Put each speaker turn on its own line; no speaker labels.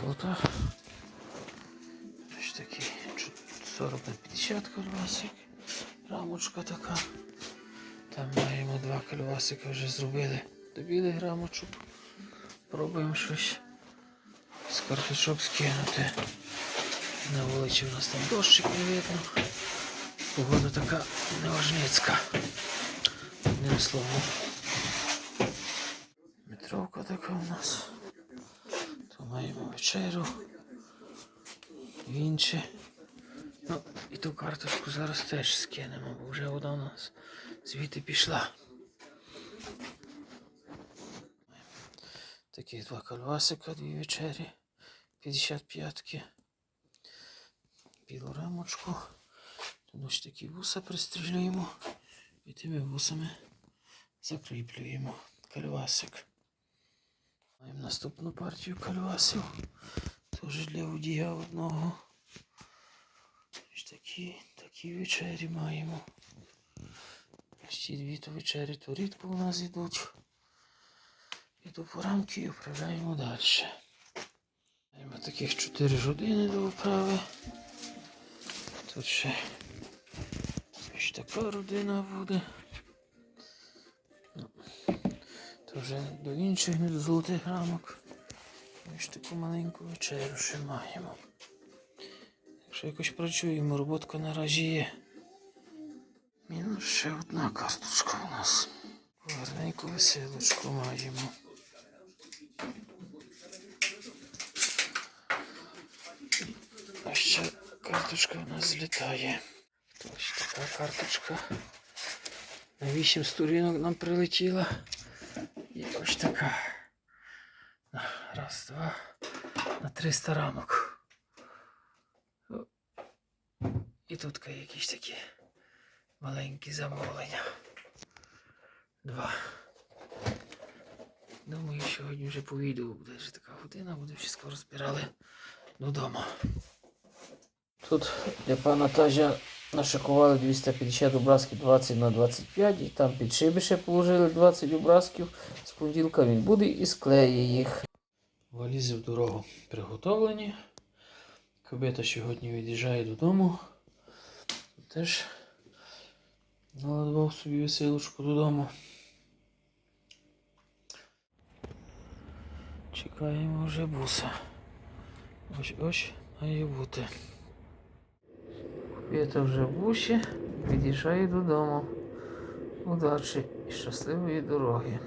робота. Ось такий 40 на 50 кольвасик. Рамочка така. Там маємо два кольвасика вже зробили. Добіли рамочок. Пробуємо щось з карточок скинути. На вулиці у нас там дощик не видно. Погода така неважницька. Одним словом. Метровка така у нас. Маємо вечерю. Інше. Ну, і ту карточку зараз теж скинемо, бо вже вода у нас звідти пішла. Такі два кальвасика, дві вечері, 55-ки. Білу рамочку. Тут ось такі вуса пристрілюємо і тими вусами закріплюємо кальвасик. Маємо наступну партію кальвасів. Теж для водія одного. Ось такі, такі вечері маємо. Ось ці дві то вечері то рідко у нас йдуть. І до порамки і вправляємо далі. Маємо таких 4 години до вправи. Тут ще ось така родина буде. Вже до інших, золотих рамок. Ось таку маленьку вечерю ще маємо. Якщо якось працюємо, роботка наразі є. Мінус ще одна карточка у нас. Гарненьку веселочку маємо. А ще карточка у нас злітає. Ось така карточка. На 8 сторінок нам прилетіла. І ось така. Раз, два. На 300 рамок. І тут якісь такі маленькі замовлення. Два. Думаю, сьогодні вже по відео буде вже така година, буде всі скоро збирали додому. Тут для пана Тажа нашикували 250 образків 20 на 25 і там під шиби положили 20 образків. З понеділка він буде і склеє їх. Валізи в дорогу приготовлені. Кобета сьогодні від'їжджає додому. Теж наладував собі веселочку додому. Чекаємо вже буса. Ось ось має бути. Кобета вже в бусі, від'їжджає додому. Удачі і щасливої дороги.